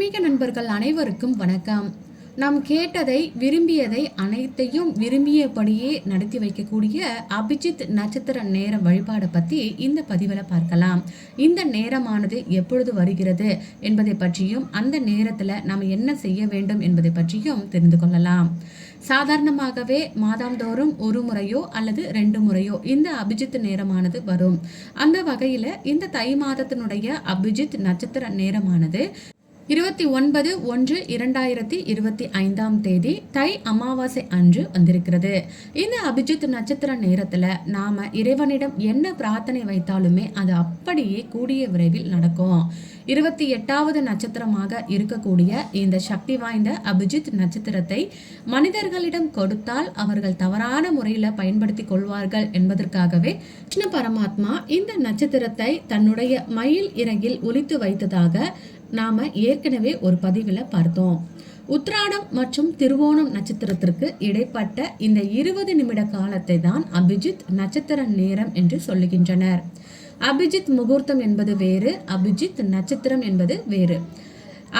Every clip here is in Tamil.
ஆன்மீக நண்பர்கள் அனைவருக்கும் வணக்கம். நாம் கேட்டதை விரும்பியதை அனைத்தையும் விரும்பியபடியே நடத்தி வைக்கக்கூடிய அபிஜித் நட்சத்திர நேர வழிபாடை பற்றி இந்த பதிவில் பார்க்கலாம். இந்த நேரமானது எப்பொழுது வருகிறது என்பதை பற்றியும் அந்த நேரத்தில் நாம் என்ன செய்ய வேண்டும் என்பதை பற்றியும் தெரிந்து கொள்ளலாம். சாதாரணமாகவே மாதாந்தோறும் ஒரு முறையோ அல்லது ரெண்டு முறையோ இந்த அபிஜித் நேரமானது வரும். அந்த வகையில் இந்த தை மாதத்தினுடைய அபிஜித் நட்சத்திர நேரமானது இருபத்தி ஒன்பது ஒன்று இரண்டாயிரத்தி இருபத்தி ஐந்தாம் தேதி தை அமாவாசை அன்று வந்திருக்கிறது. இந்த அபிஜித் நட்சத்திர நேரத்தில் நாம இறைவனிடம் என்ன பிரார்த்தனை வைத்தாலுமே அது அப்படியே கூடிய விரைவில் நடக்கும். இருபத்தி எட்டாவது நட்சத்திரமாக இருக்கக்கூடிய இந்த சக்தி வாய்ந்த அபிஜித் நட்சத்திரத்தை மனிதர்களிடம் கொடுத்தால் அவர்கள் தவறான முறையில் பயன்படுத்தி கொள்வார்கள் என்பதற்காகவே கிருஷ்ண பரமாத்மா இந்த நட்சத்திரத்தை தன்னுடைய மயில் இறகில் ஒலித்து வைத்ததாக நாம் ஏற்கனவே ஒரு பதிவில் பார்த்தோம். உத்ராடம் மற்றும் திருவோணம் நட்சத்திரத்திற்கு இடைப்பட்ட இந்த இருபது நிமிட காலத்தை தான் அபிஜித் நட்சத்திர நேரம் என்று சொல்லுகின்றனர். அபிஜித் முகூர்த்தம் என்பது வேறு அபிஜித் நட்சத்திரம் என்பது வேறு.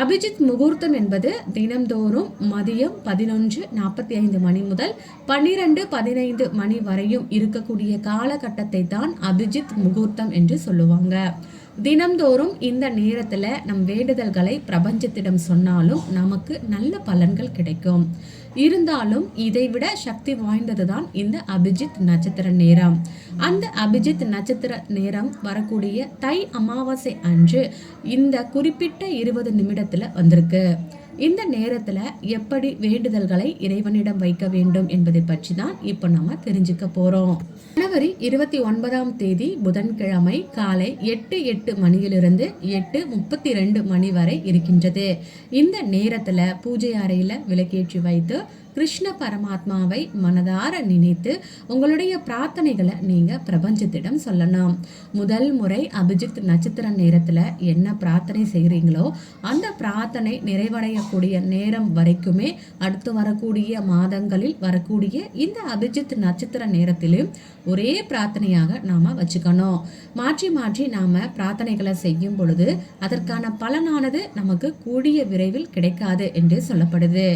அபிஜித் முகூர்த்தம் என்பது தினம்தோறும் மதியம் பதினொன்று நாற்பத்தி ஐந்து மணி முதல் பன்னிரண்டு பதினைந்து மணி வரையும் இருக்கக்கூடிய காலகட்டத்தை தான் அபிஜித் முகூர்த்தம் என்று சொல்லுவாங்க. தினம்தோறும் இந்த நேரத்தில் நம் வேண்டுதல்களை பிரபஞ்சத்திடம் சொன்னாலும் நமக்கு நல்ல பலன்கள் கிடைக்கும். இருந்தாலும் இதைவிட சக்தி வாய்ந்தது தான் இந்த அபிஜித் நட்சத்திர நேரம். அந்த அபிஜித் நட்சத்திர நேரம் வரக்கூடிய தை அமாவாசை அன்று இந்த குறிப்பிட்ட இருபது நிமிடத்தில் வந்திருக்கு. இந்த நேரத்தில் எப்படி வேண்டுதல்களை இறைவனிடம் வைக்க வேண்டும் என்பதை பற்றி தான் இப்போ நம்ம தெரிஞ்சுக்க போகிறோம் ஜனவரி இருபத்தி ஒன்பதாம் தேதி புதன்கிழமை காலை எட்டு எட்டு மணியிலிருந்து எட்டு முப்பத்தி ரெண்டு மணி வரை இருக்கின்றது. இந்த நேரத்தில் பூஜை அறையில் விளக்கேற்றி வைத்து கிருஷ்ண பரமாத்மாவை மனதார நினைத்து உங்களுடைய பிரார்த்தனைகளை நீங்க பிரபஞ்சத்திடம் சொல்லணும் முதல் முறை அபிஜித் நட்சத்திர நேரத்துல என்ன பிரார்த்தனை செய்கிறீங்களோ அந்த பிரார்த்தனை நிறைவடையக்கூடிய நேரம் வரைக்குமே அடுத்து வரக்கூடிய மாதங்களில் வரக்கூடிய இந்த அபிஜித் நட்சத்திர நேரத்திலும் ஒரே பிரார்த்தனையாக நாம வச்சுக்கணும். மாற்றி மாற்றி நாம பிரார்த்தனைகளை செய்யும் பொழுது அதற்கான பலனானது நமக்கு கூடிய விரைவில் கிடைக்காது என்று சொல்லப்படுது.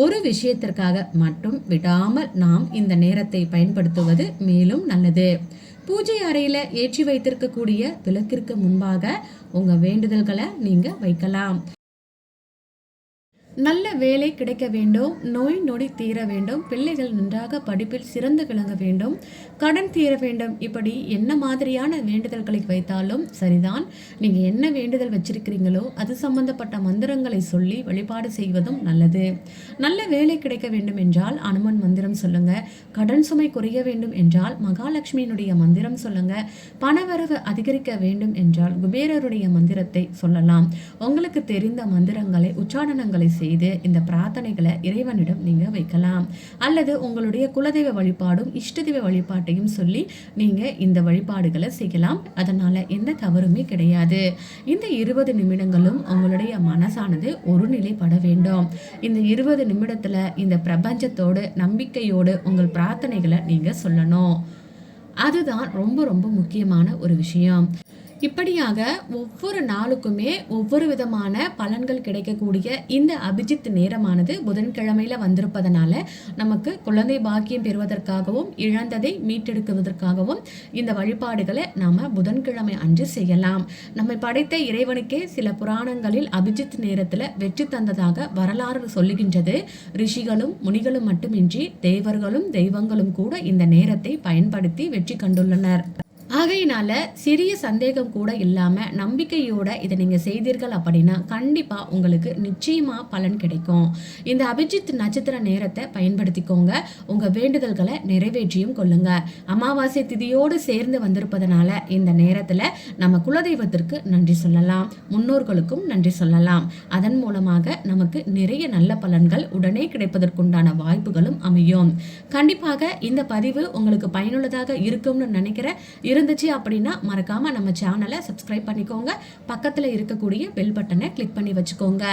ஒரு விஷயத்திற்காக மட்டும் விடாமல் நாம் இந்த நேரத்தை பயன்படுத்துவது மேலும் நல்லது. பூஜை அறையில் ஏற்றி வைத்திருக்கக்கூடிய விளக்கிற்கு முன்பாக உங்கள் வேண்டுதல்களை நீங்கள் வைக்கலாம். நல்ல வேலை கிடைக்க வேண்டும் நோய் நொடி தீர வேண்டும் பிள்ளைகள் நன்றாக படிப்பில் சிறந்து விளங்க வேண்டும் கடன் தீர வேண்டும். இப்படி என்ன மாதிரியான வேண்டுதல்களை வைத்தாலும் சரிதான். நீங்கள் என்ன வேண்டுதல் வச்சிருக்கிறீங்களோ அது சம்பந்தப்பட்ட மந்திரங்களை சொல்லி வழிபாடு செய்வதும் நல்லது. நல்ல வேலை கிடைக்க வேண்டும் என்றால் அனுமன் மந்திரம் சொல்லுங்க. கடன் சுமை குறைய வேண்டும் என்றால் மகாலட்சுமியினுடைய மந்திரம் சொல்லுங்க. பணவரவு அதிகரிக்க வேண்டும் என்றால் குபேரருடைய மந்திரத்தை சொல்லலாம். உங்களுக்கு தெரிந்த மந்திரங்களை உச்சாரணங்களை செய்து இந்த பிரார்த்தனைகளை இறைவனிடம் நீங்கள் வைக்கலாம். அல்லது உங்களுடைய குலதெய்வ வழிபாடும் இஷ்டதெய்வ வழிபாட்டையும் சொல்லி நீங்கள் இந்த வழிபாடுகளை செய்யலாம். அதனால் எந்த தவறுமே கிடையாது. இந்த இருபது நிமிடங்களும் உங்களுடைய மனசானது ஒரு நிலைப்பட வேண்டும். இந்த இருபது நிமிடத்தில் இந்த பிரபஞ்சத்தோடு நம்பிக்கையோடு உங்கள் பிரார்த்தனைகளை நீங்கள் சொல்லணும். அதுதான் ரொம்ப ரொம்ப முக்கியமான ஒரு விஷயம். இப்படியாக ஒவ்வொரு நாளுக்குமே ஒவ்வொரு விதமான பலன்கள் கிடைக்கக்கூடிய இந்த அபிஜித் நேரமானது புதன்கிழமையில வந்திருப்பதனால நமக்கு குழந்தை பாக்கியம் பெறுவதற்காகவும் இழந்ததை மீட்டெடுக்குவதற்காகவும் இந்த வழிபாடுகளை நாம் புதன்கிழமை அன்று செய்யலாம். நம்மை படைத்த இறைவனுக்கே சில புராணங்களில் அபிஜித் நேரத்தில் வெற்றி தந்ததாக வரலாறு சொல்லுகின்றது. ரிஷிகளும் முனிகளும் மட்டுமின்றி தேவர்களும் தெய்வங்களும் கூட இந்த நேரத்தை பயன்படுத்தி வெற்றி கண்டுள்ளனர். ஆகையினால சிறிய சந்தேகம் கூட இல்லாமல் நம்பிக்கையோட இதை நீங்கள் செய்தீர்கள் அப்படின்னா கண்டிப்பாக உங்களுக்கு நிச்சயமாக பலன் கிடைக்கும். இந்த அபிஜித் நட்சத்திர நேரத்தை பயன்படுத்திக்கோங்க. உங்கள் வேண்டுதல்களை நிறைவேற்றியும் கொள்ளுங்க. அமாவாசை திதியோடு சேர்ந்து வந்திருப்பதனால இந்த நேரத்தில் நம்ம குலதெய்வத்திற்கு நன்றி சொல்லலாம். முன்னோர்களுக்கும் நன்றி சொல்லலாம். அதன் மூலமாக நமக்கு நிறைய நல்ல பலன்கள் உடனே கிடைப்பதற்குண்டான வாய்ப்புகளும் அமையும். கண்டிப்பாக இந்த பதிவு உங்களுக்கு பயனுள்ளதாக இருக்கும்னு நினைக்கிற இருந்துச்சு அப்படின்னா மறக்காமல் நம்ம சேனலை சப்ஸ்கிரைப் பண்ணிக்கோங்க. பக்கத்தில் இருக்கக்கூடிய பெல் பட்டனை கிளிக் பண்ணி வச்சுக்கோங்க.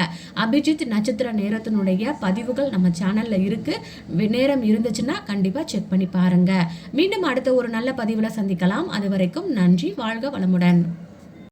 அபிஜித் நட்சத்திர நேரத்தினுடைய பதிவுகள் நம்ம சேனலில் இருக்குது நேரம் இருந்துச்சுன்னா கண்டிப்பாக செக் பண்ணி பாருங்கள் மீண்டும் அடுத்த ஒரு நல்ல பதிவில் சந்திக்கலாம். அது வரைக்கும் நன்றி வாழ்க வளமுடன்.